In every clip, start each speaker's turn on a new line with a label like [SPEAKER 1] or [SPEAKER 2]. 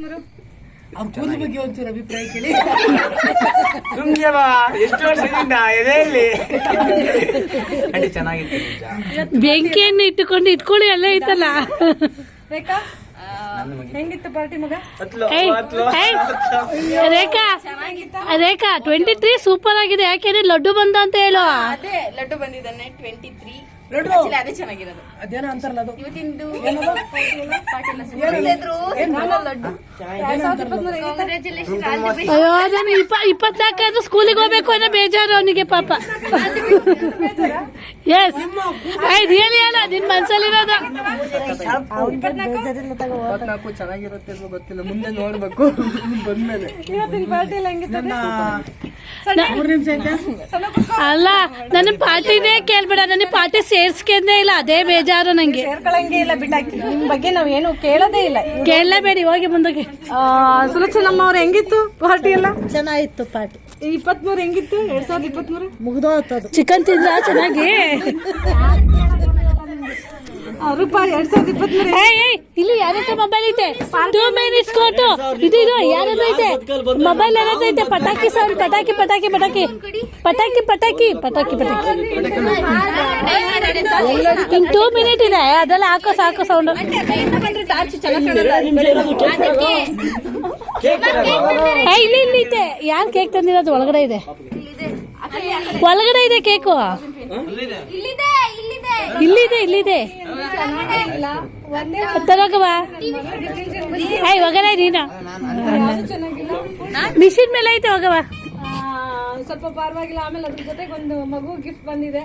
[SPEAKER 1] ಅವ್ರ ಕೂದಲು ಬಗ್ಗೆ ಒಂಚೂರು ಅಭಿಪ್ರಾಯ ಕೇಳಿ.
[SPEAKER 2] ಸುಮ್ನೆ ಬಾ ಎಷ್ಟು ವರ್ಷದಿಂದ ಎದೆಯಲ್ಲಿ ಅಂಡಿ ಚೆನ್ನಾಗಿತ್ತು ನಿಜ.
[SPEAKER 3] ಬೆಂಕಿಯನ್ನು ಇಟ್ಟುಕೊಂಡು ಇಟ್ಕೊಳ್ಳಿ ಅಲ್ಲೇ ಐತಲ್ಲ
[SPEAKER 4] ರೇಖಾ ಹೆಂಗಿತ್ತು ಪಾರ್ಟಿ ಮಗ?
[SPEAKER 2] ಹತ್ಲು
[SPEAKER 3] ಏಯ್,
[SPEAKER 2] ಹತ್ಲು
[SPEAKER 3] ಏಯ್, Rekha Rekha twenty three super ಆಗಿದೆ ಯಾಕೆಂದ್ರೆ ಲಡ್ಡು ಬಂದ ಅಂತ ಹೇಳು.
[SPEAKER 5] ಅದೇ ಲಡ್ಡು ಬಂದಿದ್ದಾನೆ ಟ್ವೆಂಟಿ ತ್ರೀ? ಅದೇ ಚೆನ್ನಾಗಿರೋದು.
[SPEAKER 1] ಅದೇನೋ ಅಂತಾರಲ್ಲ ಅದು.
[SPEAKER 5] ಇವತ್ತಿಂದು
[SPEAKER 1] ಏನದು?
[SPEAKER 3] ಅಯ್ಯೋ ನಾನು ಇಪ್ಪ ಇಪ್ಪತ್ನಾಲ್ಕಾದ್ರೂ ಸ್ಕೂಲಿಗೆ ಹೋಗ್ಬೇಕು ಅನ್ನೋ ಬೇಜಾರು ಅವನಿಗೆ ಪಾಪ. ಎಸ್ ಐ ರಿಯಲಿ ಅಲ್ಲ ನಿನ್ ಮನ್ಸಲ್ಲಿರೋದು.
[SPEAKER 2] ಇಪ್ಪತ್ನಾಲ್ಕು ಚೆನ್ನಾಗಿರುತ್ತೆ ಗೊತ್ತಿಲ್ಲ. ಮುಂದೆ ನೋಡ್ಬೇಕು. ಬಂದ್ಮೇಲೆ.
[SPEAKER 3] ಅಲ್ಲ ನನ್ನ ಪಾರ್ಟಿನೇ ಕೇಳ್ಬೇಡ. ನನ್ನ ಪಾರ್ಟಿ ಸೇರ್ಸ್ಕೊಂಡೇ ಇಲ್ಲ ಅದೇ ಬೇಜಾರು ನಂಗೆ.
[SPEAKER 4] ಸೇರ್ಕೊಳಂಗೆ ಇಲ್ಲ ಬಿಟ್ಟಾಕಿ ನಿಮ್ ಬಗ್ಗೆ ನಾವ್ ಏನು ಕೇಳೋದೇ ಇಲ್ಲ.
[SPEAKER 3] ಕೇಳಲೇಬೇಡಿ ಹೋಗಿ ಮುಂದಕ್ಕೆ.
[SPEAKER 4] ಸುಲಕ್ಷಣಮ್ಮ ಅವ್ರ ಹೆಂಗಿತ್ತು ಪಾರ್ಟಿ ಎಲ್ಲ?
[SPEAKER 1] ಚೆನ್ನಾಗಿತ್ತು ಪಾರ್ಟಿ.
[SPEAKER 4] ಇಪ್ಪತ್ಮೂರು ಹೆಂಗಿತ್ತು? ಎರಡ್ ಸಾವಿರದ ಇಪ್ಪತ್ಮೂರು?
[SPEAKER 1] ಮುಗ್ದೋತದು
[SPEAKER 3] ಚಿಕನ್ ತಿಂದ್ರ ಚೆನ್ನಾಗಿ.
[SPEAKER 4] ರೂಪ ಎರಡ್ ಸಾವಿರದ ಇಪ್ಪತ್ಮೂರು
[SPEAKER 3] ಇಲ್ಲಿ ಯಾರತ್ರ ಮೊಬೈಲ್ ಐತೆ? ಟೂ ಮಿನಿಟ್ಸ್ ಕೊಟ್ಟು ಇದು ಇದು ಯಾರತ್ರ ಐತೆ? ಮೊಬೈಲ್ ಯಾರತ್ರ ಐತೆ? ಪಟಾಕಿ ಸೌಂಡ್ ಪಟಾಕಿ ಪಟಾಕಿ ಪಟಾಕಿ. ಪಟಾಕಿ ಪಟಾಕಿ ಪಟಾಕಿ ಪಟಾಕಿ. ಇನ್ ಟೂ ಮಿನಿಟ್ ಇದೆ. ಅದೆಲ್ಲ ಹಾಕೋ ಸಾಕು ಸೌಂಡ್ ಇಲ್ಲಿ ಇಲ್ಲಿ ಇದೆ ಯಾರು ಕೇಕ್ ತಂದಿರೋದು? ಒಳಗಡೆ ಇದೆ. ಒಳಗಡೆ ಇದೆ ಕೇಕು ಇಲ್ಲಿದೆ ಇಲ್ಲಿದೆ. ತರೋಗವಾ ಏಯ್ ನೀನು. ಮಿಷಿನ್ ಮೇಲೆ ಐತೆ, ಹೋಗವಾ.
[SPEAKER 4] ಸ್ವಲ್ಪ ಪರವಾಗಿಲ್ಲ. ಆಮೇಲೆ ಅದ್ರ ಜೊತೆಗೆ ಒಂದು ಮಗು ಗಿಫ್ಟ್ ಬಂದಿದೆ.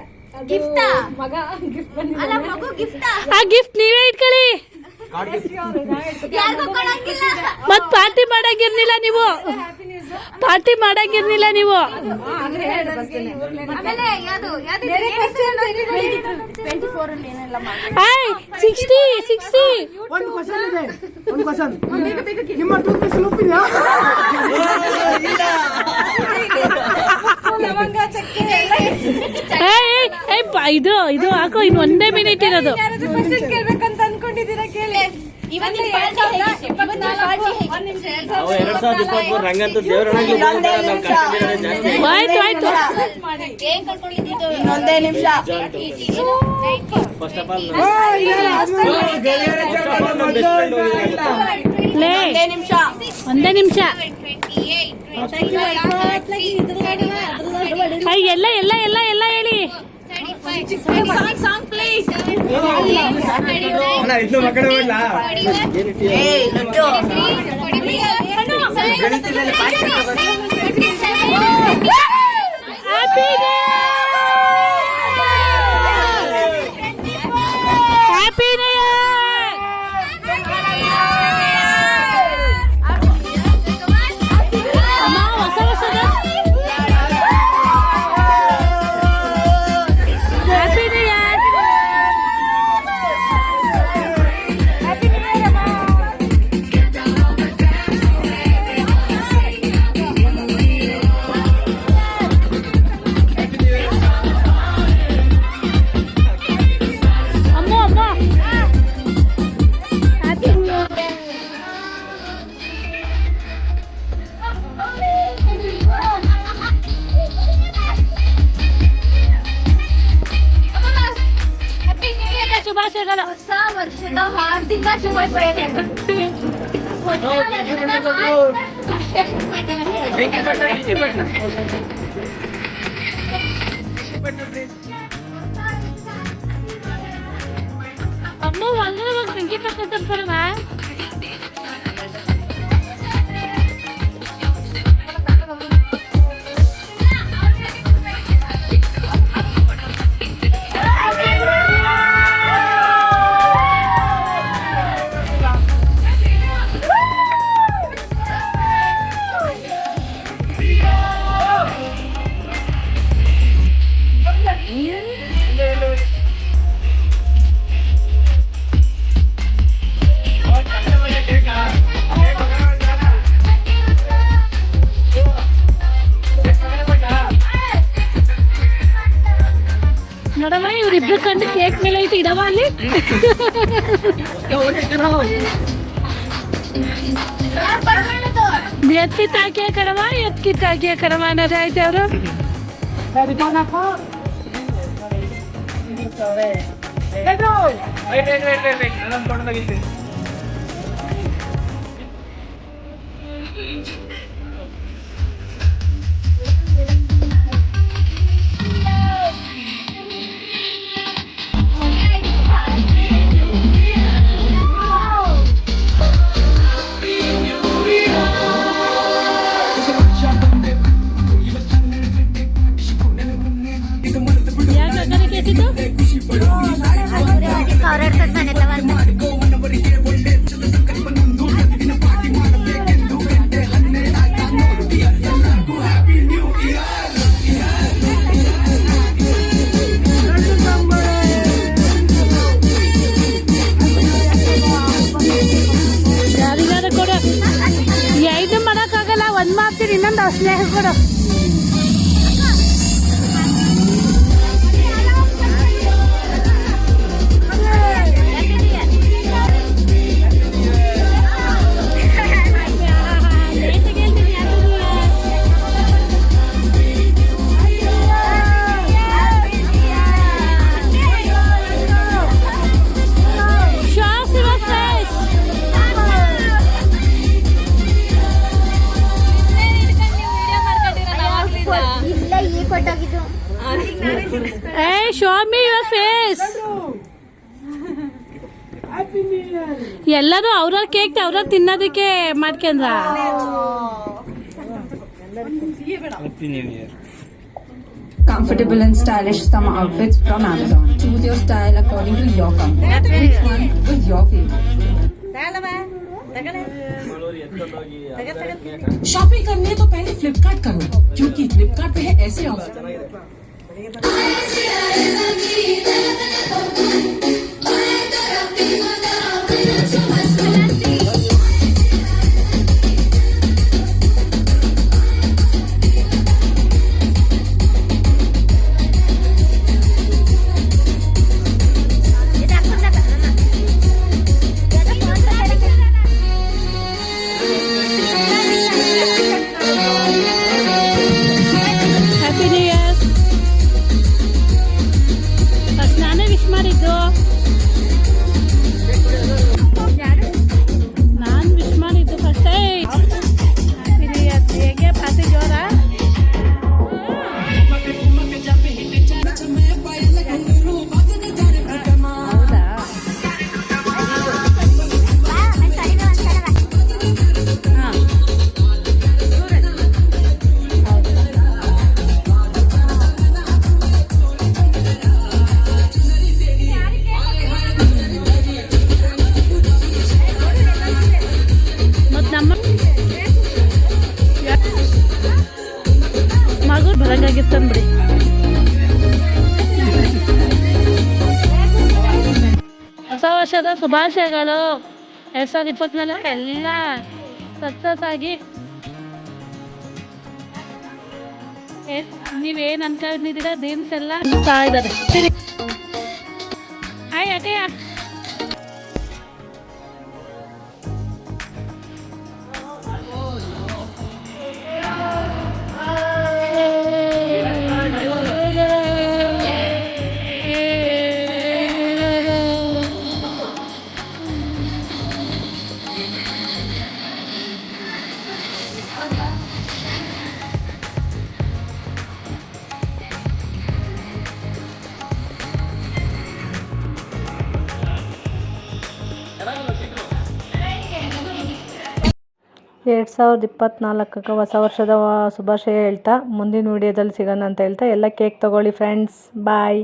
[SPEAKER 4] ಮಗ ಗಿಫ್ಟ್ ಬಂದಿದೆ.
[SPEAKER 5] ಮಗು ಗಿಫ್ಟ್?
[SPEAKER 3] ಆ ಗಿಫ್ಟ್ ನೀವೇ ಇಟ್ಕೊಳ್ಳಿ. ಮತ್ ಪಾರ್ಟಿ ಮಾಡಂಗಿರ್ಲಿಲ್ಲ ನೀವು. ಪಾರ್ಟಿ ಮಾಡಂಗಿರ್ಲಿಲ್ಲ ನೀವು.
[SPEAKER 5] ಅಲ್ಲಿ
[SPEAKER 3] ಸಿಕ್ಸ್ಟಿ ಸಿಕ್ಸ್ಟಿ
[SPEAKER 1] ಒಂದು ಕ್ವಶನ್ ಇದೆ. ಒಂದು ಕ್ವಶನ್ ನಿಮ್ಮ ಟೂತ್ ಪೇಸ್ಟ್
[SPEAKER 3] ಇದು ಇದು ಹಾಕೋ ಇನ್ನು ಒಂದೇ ಮಿನಿಟ್ ಇರೋದು.
[SPEAKER 4] ಕೇಳ್ಬೇಕಂತ ಅನ್ಕೊಂಡಿದ್ದೀರಾ ಕೇಳಿ.
[SPEAKER 2] ರಂಗಂತೂ
[SPEAKER 3] ಆಯ್ತು ಆಯ್ತು.
[SPEAKER 4] ನಿಮಿಷ.
[SPEAKER 2] ಫಸ್ಟ್ ಆಫ್ ಆಲ್
[SPEAKER 3] ಲೇ. ಒಂದೇ ನಿಮಿಷ. ಎಲ್ಲ ಎಲ್ಲ ಎಲ್ಲ ಎಲ್ಲ ಹೇಳಿ.
[SPEAKER 2] ಇನ್ನು ಮಕ್ಕಳು ಬಿಡ್ಲಾ
[SPEAKER 3] ಹ್ಯಾಪಿ ಹ್ಯಾಪಿ ಶುಭಾಶಯಗಳು
[SPEAKER 5] ಹೊಸ ವರ್ಷದ ಹಾರ್ದಿಕ ಶುಭಾಶಯಗಳು
[SPEAKER 3] ಅಮ್ಮ ಒಳಗಡೆ ಹೋಗಿ ಬೆಂಕಿ ಪ್ರಶ್ನೆ ತರ್ತಾರಮ್ಮ ನೋಡಮ್ಮ ಮೇಲೆ ಐತೆ ಇದಾವ ಅಲ್ಲಿ ಎತ್ತಿ ತಾಕಿಯ ಕರವ ಎತ್ತಿ ತಾಕಿಯ ಕರವ ಅನ್ನೋದೇ ಐತೆ ಅವರು
[SPEAKER 1] ರಿಟರ್ನ್ ಹಾಕೋ ಎದ್ರು.
[SPEAKER 3] ಯಾಕೆ ಮಾಡ್ತೀನಿ ಇನ್ನೊಂದು Hey, show me your face.
[SPEAKER 1] Happy New Year.
[SPEAKER 3] ಎಲ್ಲರೂ ಅವ್ರವ್ರ ಕೇಕ್ ಅವ್ರವ್ರ ತಿನ್ನೋದಕ್ಕೆ ಮಾಡ್ಕೊಂಡ್ರ
[SPEAKER 6] comfortable and stylish summer outfits from Amazon. Choose your style according to your comfort. Which one was your favorite?
[SPEAKER 7] Shopping करनी है तो पहले फ्लिपकार्ट करो क्योंकि फ्लिपकार्ट पे है ऐसे ऑफर
[SPEAKER 3] ಹ್ಯಾಪಿ ಮಗು ಬರಂಗಾಗಿತ್ತಂದ್ರಿ ಹೊಸ ವರ್ಷದ ಶುಭಾಶಯಗಳು. ಎರಡ್ ಸಾವಿರದ ಇಪ್ಪತ್ನಾಲ್ಕು ಎಲ್ಲ ಸಕ್ಸಸ್ ಆಗಿ. ನೀವೇನ್ ಅನ್ಕೊಂಡಿದ್ದೀರಾ ಡ್ರೀಮ್ಸ್ ಎಲ್ಲ ಇದ್ದಾರೆ. ಹಾಯ್ ಅಟೆಯ? ಎರಡು ಸಾವಿರದ ಇಪ್ಪತ್ತ್ನಾಲ್ಕಕ್ಕೆ ಹೊಸ ವರ್ಷದ ಶುಭಾಶಯ ಹೇಳ್ತಾ, ಮುಂದಿನ ವಿಡಿಯೋದಲ್ಲಿ ಸಿಗೋಣ ಅಂತ ಹೇಳ್ತಾ, ಎಲ್ಲ ಕೇಕ್ ತಗೊಳ್ಳಿ ಫ್ರೆಂಡ್ಸ್ ಬಾಯ್